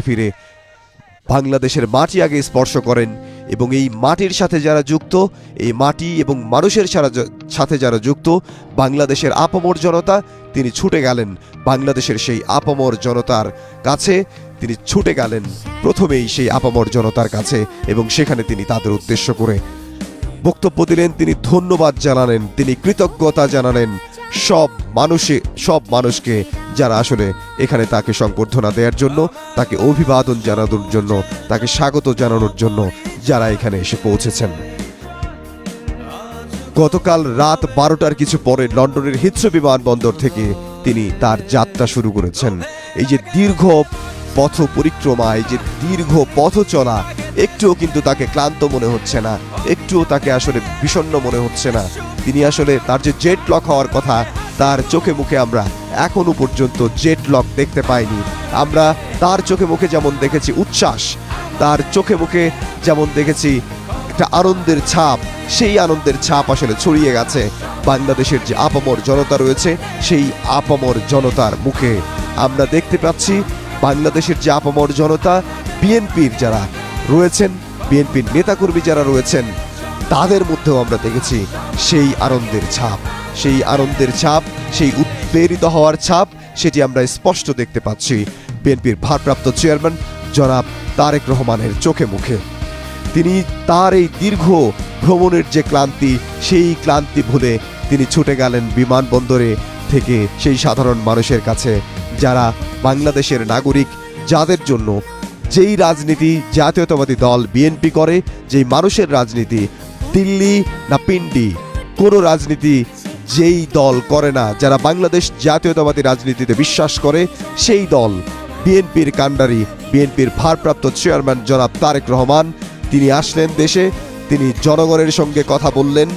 ফিরে বাংলাদেশের মাটি আগে স্পর্শ করেন এবং এই মাটির সাথে যারা যুক্ত, এই মাটি এবং মানুষের সাথে যারা যুক্ত, বাংলাদেশের আপামর জনতা, তিনি ছুটে গেলেন। বাংলাদেশের সেই আপামর জনতার কাছে তিনি ছুটে গেলেন। প্রথমেই সেই আপামর জনতার কাছে এবং সেখানে তিনি তাদের উদ্দেশ্য করে বক্তব্য দিলেন। তিনি ধন্যবাদ জানালেন। তিনি কৃতজ্ঞতা জানালেন। সব মানুষে, সব মানুষকে যারা আসলে এখানে তাকে সংবর্ধনা দেওয়ার জন্য, তাকে অভিবাদন জানানোর জন্য, তাকে স্বাগত জানানোর জন্য যারা এখানে এসে পৌঁছেছেন। গতকাল রাত বারোটার কিছু পরে লন্ডনের হিথ্রো বিমানবন্দর থেকে তিনি তার যাত্রা শুরু করেছেন। এই যে দীর্ঘ পথ পরিক্রমা, এই যে দীর্ঘ পথ চলা একটুও কিন্তু তাকে ক্লান্ত মনে হচ্ছে না, একটুও তাকে আসলে বিষণ্ণ মনে হচ্ছে না। তিনি আসলে তার যে জেট লক হওয়ার কথা, তার চোখে মুখে আমরা এখনও পর্যন্ত জেট লক দেখতে পাইনি। আমরা তার চোখে মুখে যেমন দেখেছি উচ্ছ্বাস, তার চোখে মুখে যেমন দেখেছি একটা আনন্দের ছাপ, সেই আনন্দের ছাপ আসলে ছড়িয়ে গেছে। বাংলাদেশের যে আপামর জনতা রয়েছে, সেই আপামর জনতার মুখে আমরা দেখতে পাচ্ছি বাংলাদেশের যে আপামর জনতা, বিএনপির যারা রয়েছেন। বিএনপির নেতাকর্মী যারা রয়েছেন, তাদের মধ্যেও আমরা দেখেছি সেই আনন্দের ছাপ, সেই আনন্দের ছাপ, সেই উৎপ্রেরিত হওয়ার ছাপ, সেটি আমরা স্পষ্ট দেখতে পাচ্ছি বিএনপির ভারপ্রাপ্ত চেয়ারম্যান জনাব তারেক রহমানের চোখে মুখে। তিনি তার এই দীর্ঘ ভ্রমণের যে ক্লান্তি, সেই ক্লান্তি ভুলে তিনি ছুটে গেলেন বিমানবন্দরে থেকে সেই সাধারণ মানুষের কাছে, যারা বাংলাদেশের নাগরিক, যাদের জন্য যেই রাজনীতি জাতীয়তাবাদী দল বিএনপি করে, যেই মানুষের রাজনীতি দিল্লি না পিন্ডি, কোনো রাজনীতি যেই দল করে না, যারা বাংলাদেশ জাতীয়তাবাদী রাজনীতিতে বিশ্বাস করে, সেই দল বিএনপির কাণ্ডারি, বিএনপির ভারপ্রাপ্ত চেয়ারম্যান জনাব তারেক রহমান, তিনি আসলেন দেশে, তিনি জনগণের সঙ্গে কথা বললেন,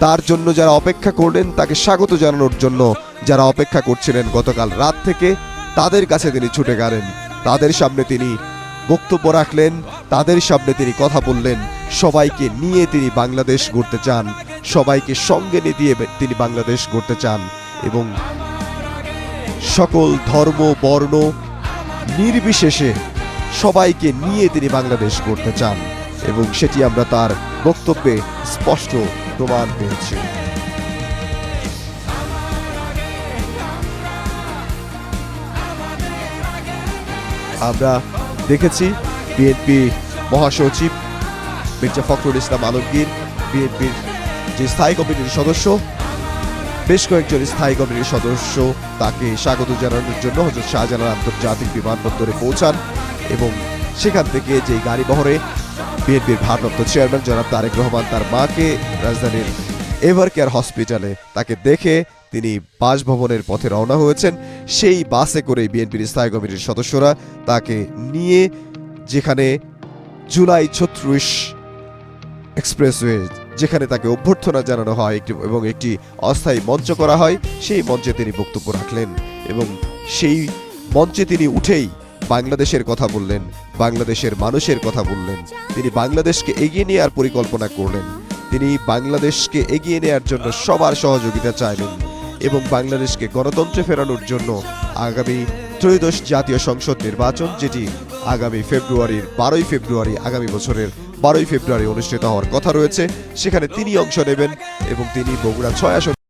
তার জন্য যারা অপেক্ষা করলেন, তাকে স্বাগত জানানোর জন্য যারা অপেক্ষা করছিলেন গতকাল রাত থেকে, তাদের কাছে তিনি ছুটে গেলেন, তাদের সামনে তিনি বক্তব্য রাখলেন, তাদের সামনে তিনি কথা বললেন, সবাইকে নিয়ে তিনি বাংলাদেশ গড়তে চান, সবাইকে সঙ্গে নিয়ে দিয়ে তিনি বাংলাদেশ গড়তে চান এবং সকল ধর্ম, বর্ণ নির্বিশেষে সবাইকে নিয়ে তিনি বাংলাদেশ গড়তে চান এবং সেটি আমরা তার বক্তব্যে স্পষ্ট প্রমাণ পেয়েছি। আমরা দেখেছি। বিএনপি মহাসচিব মির্জা ফখরুল ইসলাম আলমগীর বিএনপির যে স্থায়ী কমিটির সদস্য, বেশ কয়েকজন স্থায়ী কমিটির সদস্য তাকে স্বাগত জানানোর জন্য হজরত শাহজালাল আন্তর্জাতিক বিমানবন্দরে পৌঁছান এবং সেখান থেকে যে গাড়ি বহরে বিএনপির ভারপ্রাপ্ত চেয়ারম্যান জনাব তারেক রহমান তার মাকে রাজধানীর এভার কেয়ার হসপিটালে তাকে দেখে তিনি বাসভবনের পথে রওনা হয়েছেন। সেই বাসে করে বিএনপির স্থায়ী কমিটির সদস্যরা তাকে নিয়ে যেখানে জুলাই ছত্রিশ এক্সপ্রেসওয়ে, যেখানে তাকে অভ্যর্থনা জানানো হয় একটি এবং একটি অস্থায়ী মঞ্চ করা হয়, সেই মঞ্চে তিনি বক্তব্য রাখলেন এবং সেই মঞ্চে তিনি উঠেই বাংলাদেশের কথা বললেন, বাংলাদেশের মানুষের কথা বললেন। তিনি বাংলাদেশকে এগিয়ে নেওয়ার পরিকল্পনা করলেন। তিনি বাংলাদেশকে এগিয়ে নেওয়ার জন্য সবার সহযোগিতা চাইলেন। এবং বাংলাদেশকে গণতন্ত্রে ফেরানোর জন্য আগামী ত্রয়োদশ জাতীয় সংসদ নির্বাচন, যেটি আগামী ফেব্রুয়ারির বারোই ফেব্রুয়ারি, আগামী বছরের বারোই ফেব্রুয়ারি অনুষ্ঠিত হওয়ার কথা রয়েছে। সেখানে তিনি অংশ নেবেন এবং তিনি বগুড়া ছয় আসন